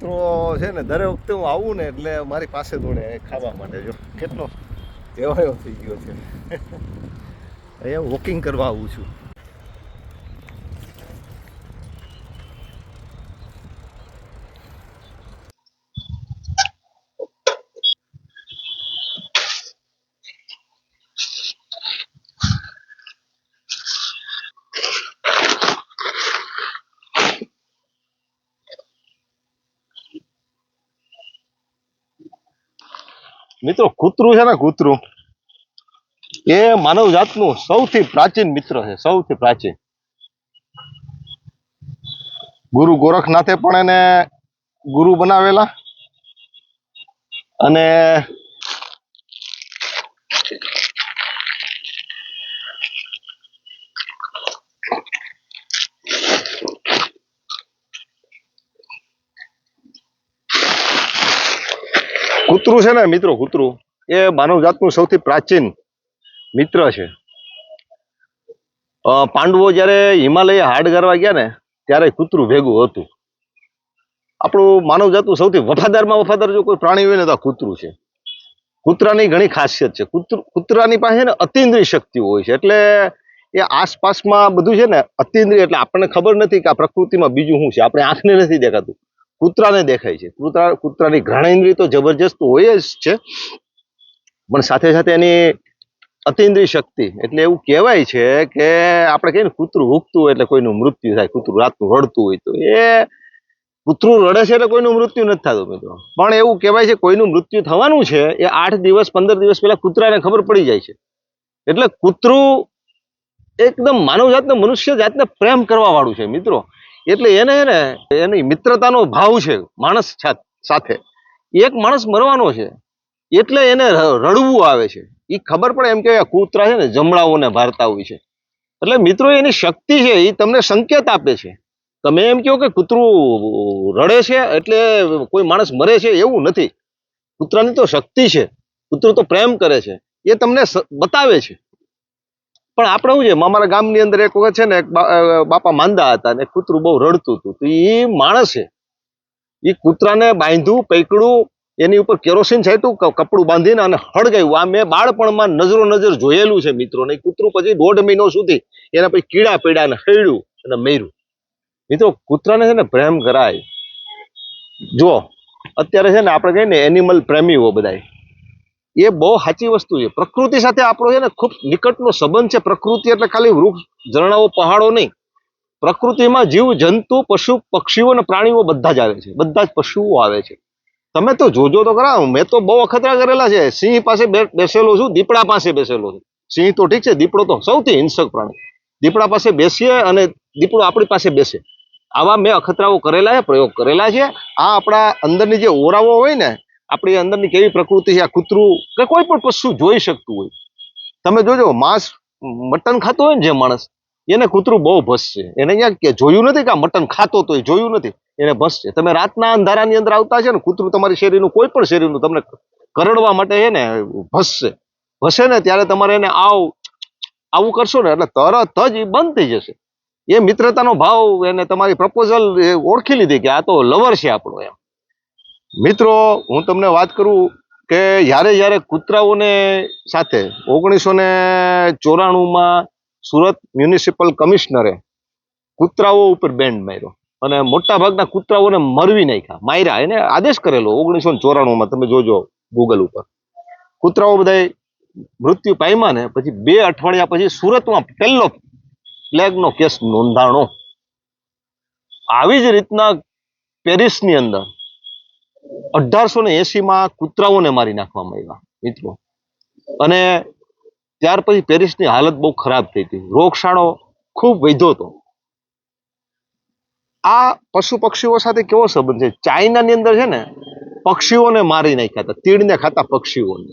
મિત્રો છે ને, દરેક વખતે હું આવું ને એટલે મારી પાસે દોડે ખાવા માટે જો. કેટલો એવાયો થઈ ગયો છે. અહીંયા વોકિંગ કરવા આવું છું. મિત્રો, કૂતરું છે ને, કૂતરું. એ માનવ જાતનું સૌથી પ્રાચીન મિત્ર છે, સૌથી પ્રાચીન. ગુરુ ગોરખનાથે પણ એને ગુરુ બનાવેલા. અને કૂતરું છે ને મિત્રો, કૂતરું. એ માનવ જાતનું સૌથી પ્રાચીન મિત્ર છે. પાંડવો જ્યારે હિમાલય હાડ કરવા ગયા ને, ત્યારે કૂતરું ભેગું હતું. આપણું માનવ જાતનું સૌથી વફાદારમાં વફાદાર જો કોઈ પ્રાણી હોય ને તો આ કૂતરું છે. કૂતરાની ઘણી ખાસિયત છે. કૂતરું, કૂતરાની પાસે ને અતિન્દ્રિય શક્તિ હોય છે. એટલે એ આસપાસમાં બધું છે ને, અતિન્દ્રિય, એટલે આપણને ખબર નથી કે આ પ્રકૃતિમાં બીજું શું છે. આપણે આંખને નથી દેખાતું. કૂતરાને દેખાય છે. કૂતરા, કૂતરાની ઘ્રાણેન્દ્રિય તો જબરજસ્ત હોય જ છે, પણ સાથે સાથે એની અતિન્દ્રિય શક્તિ, એટલે એવું કહેવાય છે કે આપણે કહીએ ને કૂતરું હોય એટલે કોઈનું મૃત્યુ થાય, કૂતરું રાતનું રડતું હોય તો. એ કૂતરું રડે છે એટલે કોઈનું મૃત્યુ નથી થતું મિત્રો. પણ એવું કહેવાય છે કોઈનું મૃત્યુ થવાનું છે, એ આઠ દિવસ, પંદર દિવસ પહેલા કૂતરાને ખબર પડી જાય છે. એટલે કૂતરું એકદમ માનવ જાતને મનુષ્ય જાતને પ્રેમ કરવા વાળું છે મિત્રો. એટલે એને હે ને એની મિત્રતાનો ભાવ છે માણસ સાથે. એક માણસ મરવાનો છે, એટલે એને રડવું આવે છે. એ ખબર પડે એમ કે કૂતરા છે ને, જમણાઓને ભારતા હોય છે. એટલે મિત્રો, એની શક્તિ છે એ તમને સંકેત આપે છે. તમે એમ કહો કે કૂતરું રડે છે, એટલે કોઈ માણસ મરે છે, એવું નથી. કૂતરાની તો શક્તિ છે. કૂતરું તો પ્રેમ કરે છે. એ તમને બતાવે છે. પણ આપણે શું છે અમારા ગામની અંદર એક વખત છે ને બાપા માંદા હતા ને કૂતરું બહુ રડતું હતું. તો એ માણસ એ કૂતરાને બાંધ્યું પૈકડું એની ઉપર કેરોસીન છાંટ્યું કપડું બાંધીને અને હળગાયું. આ મેં બાળપણમાં નજરો નજર જોયેલું છે મિત્રો, ને ઈ કૂતરું પછી દોઢ મહિનો સુધી એના પછી કીડા પીડા ને હળ્યું અને મર્યું. મિત્રો, કૂતરાને છે ને પ્રેમ કરાય. જો અત્યારે છે ને આપણે કહીએ ને એનિમલ પ્રેમીઓ બધાય. એ બહુ સાચી વસ્તુ છે. પ્રકૃતિ સાથે આપણો છે ને ખૂબ નિકટનો સંબંધ છે. પ્રકૃતિ એટલે ખાલી વૃક્ષ, ઝરણાઓ, પહાડો નહીં. પ્રકૃતિમાં જીવ, જંતુ, પશુ, પક્ષીઓ અને પ્રાણીઓ બધા જ આવે છે. બધા જ પશુઓ આવે છે. તમે તો જોજો તો ખરા, મેં તો બહુ અખતરા કરેલા છે. સિંહ પાસે બેસેલો છું, દીપડા પાસે બેસેલો છું. સિંહ તો ઠીક છે, દીપડો તો સૌથી હિંસક પ્રાણી. દીપડા પાસે બેસીએ અને દીપડો આપણી પાસે બેસે. આવા મેં અખતરાઓ કરેલા છે, પ્રયોગ કરેલા છે. આ આપણા અંદરની જે ઓરાઓ હોય ને આપણી અંદરની કેવી પ્રકૃતિ છે, આ કૂતરું કે કોઈ પણ પશુ જોઈ શકતું હોય. તમે જોજો, માંસ, મટન ખાતો હોય ને જે માણસ, એને કૂતરું બહુ ભસશે. એને અહીંયા કે જોયું નથી કે આ મટન ખાતો તો જોયું નથી. એને ભસશે. તમે રાતના અંધારાની અંદર આવતા છે ને, કૂતરું તમારી શેરીનું, કોઈ પણ શેરીનું તમને કરડવા માટે છે ને, ભસશે. ભસે ને ત્યારે તમારે એને આવ, આવું કરશો ને, એટલે તરત જ એ બંધ થઈ જશે. એ મિત્રતાનો ભાવ એને તમારી પ્રપોઝલ ઓળખી લીધી કે આ તો લવર છે આપણો એમ. મિત્રો, હું તમને વાત કરું કે જ્યારે જ્યારે કૂતરાઓને સાથે ઓગણીસો ને ચોરાણુંમાં સુરત મ્યુનિસિપલ કમિશનરે કૂતરાઓ ઉપર બેન્ડ માર્યો અને મોટા ભાગના કૂતરાઓને મરવી નાખ્યા, માર્યા. એને આદેશ કરેલો ઓગણીસો ને ચોરાણુંમાં, તમે જોજો ગૂગલ ઉપર. કૂતરાઓ બધા મૃત્યુ પામ્યા ને પછી બે અઠવાડિયા પછી સુરતમાં પહેલો પ્લેગનો કેસ નોંધાણો. આવી જ રીતના પેરિસની અંદર અઢારસો ને એસીમાં કૂતરાઓને મારી નાખવામાં આવ્યા, મિત્રો. અને ત્યાર પછી પેરિસની હાલત બહુ ખરાબ થઈ હતી. રોગશાળો ખૂબ વધ્યો હતો. આ પશુ પક્ષીઓ સાથે કેવો સંબંધ છે? ચાઇનાની અંદર છે ને, પક્ષીઓને મારી નાખ્યા હતા. તીડને ખાતા પક્ષીઓને.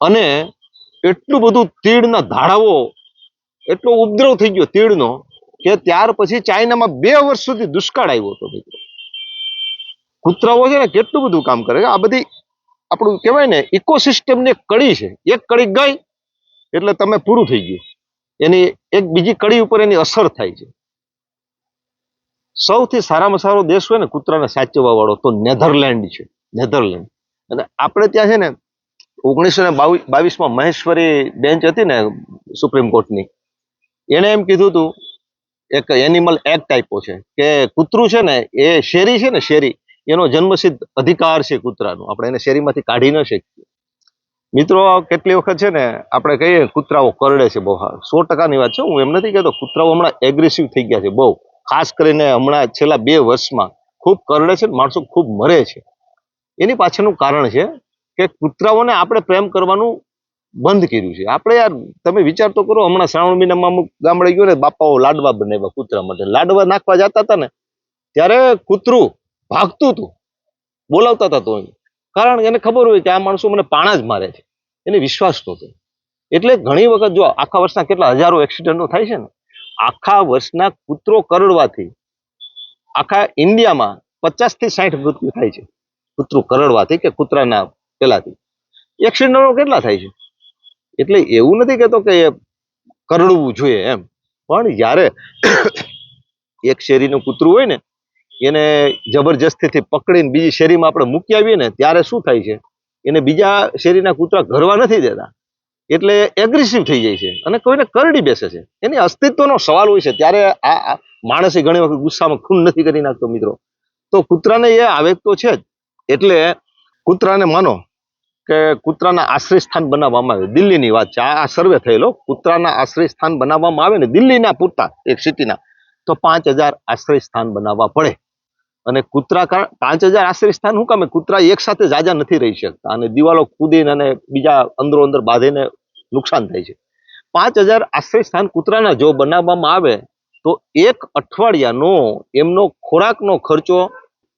અને એટલું બધું તીડના ધાડાઓ, એટલો ઉપદ્રવ થઈ ગયો તીડનો, કે ત્યાર પછી ચાઇનામાં બે વર્ષ સુધી દુષ્કાળ આવ્યો હતો, મિત્રો. કૂતરાઓ છે ને કેટલું બધું કામ કરે આ બધી આપણું કહેવાય ને ઇકોસિસ્ટમની કડી છે. એક કડી ગઈ એટલે તમે પૂરું થઈ ગયું. એની એક બીજી કડી ઉપર એની અસર થાય છે. સૌથી સારામાં સારો દેશ હોય ને કૂતરાને સાચવવા વાળો તો નેધરલેન્ડ છે. નેધરલેન્ડ. અને આપણે ત્યાં છે ને ઓગણીસો ને બાવીસમાં મહેશ્વરી બેન્ચ હતી ને સુપ્રીમ કોર્ટની. એણે એમ કીધું હતું એક એનિમલ એક્ટ આપ્યો છે કે કૂતરું છે ને એ શેરી છે ને શેરી એનો જન્મસિદ્ધ અધિકાર છે કૂતરાનો. આપણે એને શેરીમાંથી કાઢી ન શકીએ. મિત્રો કેટલી વખત છે ને આપણે કહીએ, કૂતરાઓ કરડે છે બહુ સો ટકાની વાત છે. હું એમ નથી કહેતો, કૂતરાઓ હમણાં એગ્રેસિવ થઈ ગયા છે બહુ. ખાસ કરીને હમણાં છેલ્લા બે વર્ષમાં ખૂબ કરડે છે માણસો ખૂબ મરે છે. એની પાછળનું કારણ છે કે કૂતરાઓને આપણે પ્રેમ કરવાનું બંધ કર્યું છે. આપણે યાર, તમે વિચાર તો કરો, હમણાં શ્રાવણ મહિનામાં અમુક ગામડે ગયો ને, બાપાઓ લાડવા બનાવ્યા કૂતરા માટે. લાડવા નાખવા જતા હતા ને, ત્યારે કૂતરું ભાગતું હતું. બોલાવતા હતા તો. કારણ કે એને ખબર હોય કે આ માણસો મને પાણા જ મારે છે. એને વિશ્વાસ નહોતો. એટલે ઘણી વખત જો આખા વર્ષના કેટલા હજારો એક્સિડન્ટો થાય છે ને, આખા વર્ષના કૂતરો કરડવાથી આખા ઇન્ડિયામાં પચાસથી સાઠ મૃત્યુ થાય છે. કૂતરું કરડવાથી કે કૂતરાના પેલાથી. એક્સિડન્ટો કેટલા થાય છે? એટલે એવું નથી કહેતો કે એ કરડવું જોઈએ એમ. પણ જ્યારે એક શેરીનું કૂતરું હોય ને એને જબરજસ્તીથી પકડીને બીજી શેરીમાં આપણે મૂકી આવીએ ને, ત્યારે શું થાય છે? એને બીજા શેરીના કૂતરા ઘરવા નથી દેતા. એટલે એગ્રેસિવ થઈ જાય છે અને કોઈને કરડી બેસે છે. એની અસ્તિત્વનો સવાલ હોય છે. ત્યારે આ માણસે ઘણી વખત ગુસ્સામાં ખૂન નથી કરી નાખતો મિત્રો. તો કૂતરાને એ આવેગ તો છે જ. એટલે કૂતરાને માનો કે કૂતરાના આશ્રય સ્થાન બનાવવામાં આવે. દિલ્હીની વાત છે. આ સર્વે થયેલો. કૂતરાના આશ્રય સ્થાન બનાવવામાં આવે ને દિલ્હીના પૂરતા, એક સિટીના તો પાંચ હજાર આશ્રય સ્થાન બનાવવા પડે. અને કૂતરા પાંચ હજાર આશ્રય સ્થાન શું કામે? કૂતરા એક સાથે જાજા નથી રહી શકતા. અને દિવાલો કૂદીને અને બીજા અંદરો અંદર બાંધીને નુકસાન થાય છે. પાંચ હજાર આશ્રય સ્થાન કૂતરાના જો બનાવવામાં આવે, તો એક અઠવાડિયાનો એમનો ખોરાકનો ખર્ચો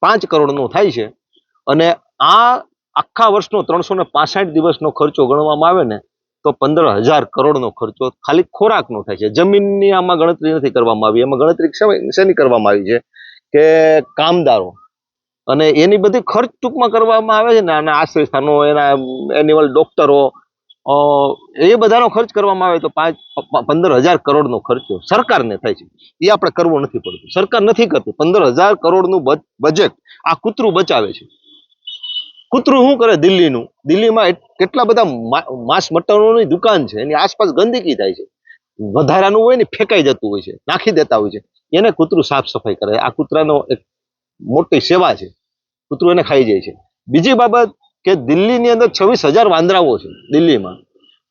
પાંચ કરોડનો થાય છે. અને આ આખા વર્ષનો ત્રણસો ને પાસઠ દિવસનો ખર્ચો ગણવામાં આવે ને, તો પંદર હજાર કરોડનો ખર્ચો ખાલી ખોરાકનો થાય છે. જમીનની આમાં ગણતરી નથી કરવામાં આવી. એમાં ગણતરી શેની કરવામાં આવી છે? કે કામદારો. અને એની બધી ખર્ચ ટૂંકમાં કરવામાં આવે છે ને અને આશ્રય સ્થાનો એના એનિમલ ડોક્ટરો એ બધાનો ખર્ચ કરવામાં આવે તો પાંચ પંદર હજાર કરોડનો ખર્ચો સરકારને થાય છે. એ આપણે કરવો નથી પડતું. સરકાર નથી કરતી. પંદર હજાર કરોડનું બજ- બજેટ આ કૂતરું બચાવે છે. કૂતરું શું કરે? દિલ્હીનું. દિલ્હીમાં કેટલા બધા માંસ મટનોની દુકાન છે. એની આસપાસ ગંદકી થાય છે. વધારાનું હોય ને ફેંકાઈ જતું હોય છે, નાખી દેતા હોય છે. એને કૂતરું સાફ સફાઈ કરે. આ કૂતરાનો એક મોટી સેવા છે. કૂતરું એને ખાઈ જાય છે. બીજી બાબત કે દિલ્હીની અંદર છવ્વીસ હજાર વાંદરાઓ છે, દિલ્હીમાં.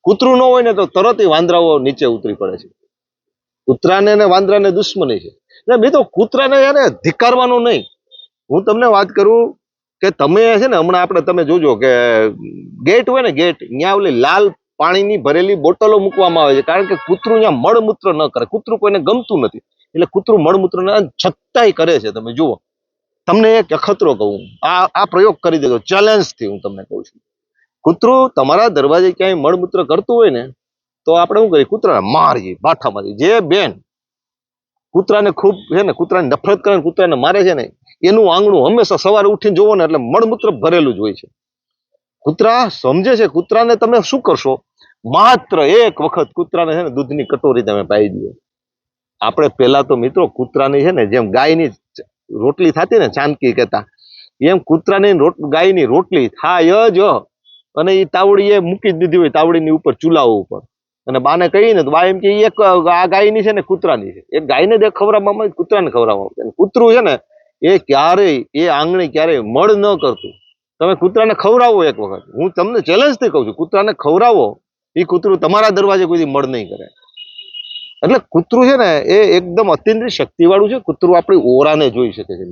કૂતરું ન હોય ને તો તરત એ વાંદરાઓ નીચે ઉતરી પડે છે. કૂતરાને ને વાંદરાને દુશ્મની છે. એટલે તો કૂતરાને યાર ધિક્કારવાનું નહીં. હું તમને વાત કરું કે તમે છે ને હમણાં આપણે તમે જોજો કે ગેટ હોય ને ગેટ, ત્યાં ઓલી લાલ પાણીની ભરેલી બોટલો મૂકવામાં આવે છે. કારણ કે કૂતરું ત્યાં મળમૂત્ર ન કરે. કૂતરું કોઈને ગમતું નથી. એટલે કૂતરું મળમૂત્ર છતાંય કરે છે. તમે જુઓ. તમને એક અખતરો કહું. આ આ પ્રયોગ કરી દેજો. ચેલેન્જથી હું તમને કહું છું. કૂતરું તમારા દરવાજે ક્યાંય મળમૂત્ર કરતું હોય ને, તો આપણે શું કરીએ? કૂતરાને મારીએ, બાઠા મારીએ. જે બેન કૂતરાને ખૂબ છે ને, કૂતરાને નફરત કરે કૂતરાને મારે છે ને, એનું આંગણું હંમેશા સવારે ઉઠીને જોવો ને, એટલે મળમૂત્ર ભરેલું જ હોય છે. કૂતરા સમજે છે, કૂતરાને તમે શું કરશો? માત્ર એક વખત કૂતરાને છે ને દૂધની કટોરી તમે પાઈ દો. આપણે પહેલા તો મિત્રો કૂતરાની છે ને જેમ ગાયની રોટલી થતી ને ચાંદકી કહેતા, એમ કૂતરાની ગાયની રોટલી થાય જ. અને એ તાવડી એ મૂકી દીધી હોય, તાવડીની ઉપર ચૂલા ઉપર. અને બાને કહીને તો બા એમ કે એક આ ગાયની છે ને કૂતરાની છે. એક ગાયને દે ખવડાવવામાં કૂતરાને ખવડાવવામાં કૂતરું છે ને એ ક્યારેય, એ આંગણી ક્યારેય મળ ન કરતું. તમે કૂતરાને ખવડાવો એક વખત. હું તમને ચેલેન્જથી કહું છું, કૂતરાને ખવડાવો એ કૂતરું તમારા દરવાજે કોઈ મળ નહીં કરે. એટલે કૂતરું છે ને, એ એકદમ અત્યંત શક્તિવાળું છે. કૂતરું આપણી ઓરાને જોઈ શકે છે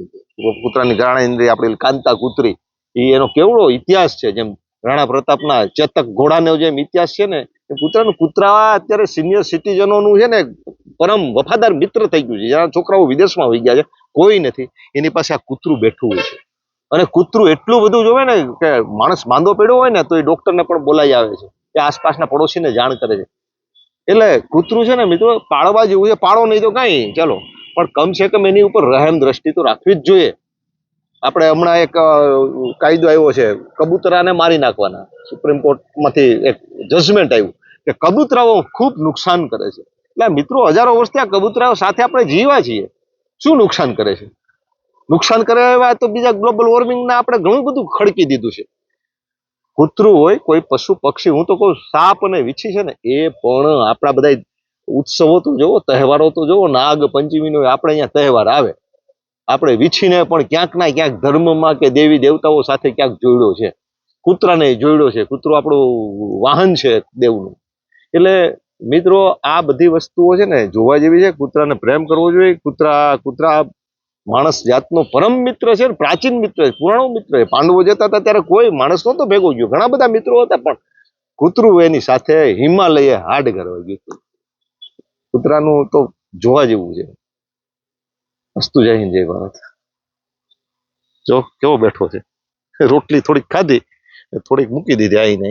કૂતરાની ઘરાણા ઇન્દ્રિય, આપણી કાંતા કૂતરી એ એનો કેવડો ઇતિહાસ છે. જેમ રાણા પ્રતાપના ચેતક ઘોડાનો જેમ ઇતિહાસ છે ને કૂતરાનું કૂતરા અત્યારે સિનિયર સિટીઝનોનું છે ને, પરમ વફાદાર મિત્ર થઈ ગયું છે. જ્યાં છોકરાઓ વિદેશમાં વહી ગયા છે, કોઈ નથી. એની પાસે આ કૂતરું બેઠું હોય છે. અને કૂતરું એટલું બધું જોવે ને કે માણસ માંદો પડ્યો હોય ને તો એ ડોક્ટરને પણ બોલાવી આવે છે. કે આસપાસના પડોશીને જાણ કરે છે. એટલે કૂતરું છે ને મિત્રો પાળવા જેવું છે. પાળો નહીં તો કાંઈ ચાલો. પણ કમસે કમ એની ઉપર રહેમ દ્રષ્ટિ તો રાખવી જ જોઈએ. આપણે હમણાં એક કાયદો આવ્યો છે. કબૂતરાને મારી નાખવાના. સુપ્રીમ કોર્ટમાંથી એક જજમેન્ટ આવ્યું કે કબૂતરાઓ ખૂબ નુકસાન કરે છે. એટલે મિત્રો હજારો વર્ષથી આ કબૂતરાઓ સાથે આપણે જીવા છીએ. શું નુકસાન કરે છે? નુકસાન કરે એવા તો બીજા ગ્લોબલ વોર્મિંગના આપણે ઘણું બધું ખડકી દીધું છે. કૂતરું હોય, કોઈ પશુ, પક્ષી, હું તો કહું સાપ અને વીછી છે ને, એ પણ આપણા બધા ઉત્સવો તો જોવો તહેવારો તો જોવો નાગ પંચમીનો આપણે અહીંયા તહેવાર આવે. આપણે વીછીને પણ ક્યાંક ના ક્યાંક ધર્મમાં કે દેવી દેવતાઓ સાથે ક્યાંક જોડ્યો છે. કૂતરાને જોડ્યો છે. કૂતરો આપણું વાહન છે દેવનું. એટલે મિત્રો, આ બધી વસ્તુઓ છે ને, જોવા જેવી છે. કૂતરાને પ્રેમ કરવો જોઈએ. કૂતરા કૂતરા માણસ જાતનો પરમ મિત્ર છે પ્રાચીન મિત્ર છે, પુરાણો મિત્ર છે. પાંડવો જતા હતા ત્યારે કોઈ માણસ નહોતો ભેગો ગયો ઘણા બધા મિત્રો હતા પણ કૂતરું એની સાથે હિમાલયે હાડ કરવા ગયું. કૂતરાનું તો જોવા જેવું છે. અસ્તુ જય હિન્દ જય ભારત જો કેવો બેઠો છે. રોટલી થોડીક ખાધી, થોડીક મૂકી દીધી આઈને.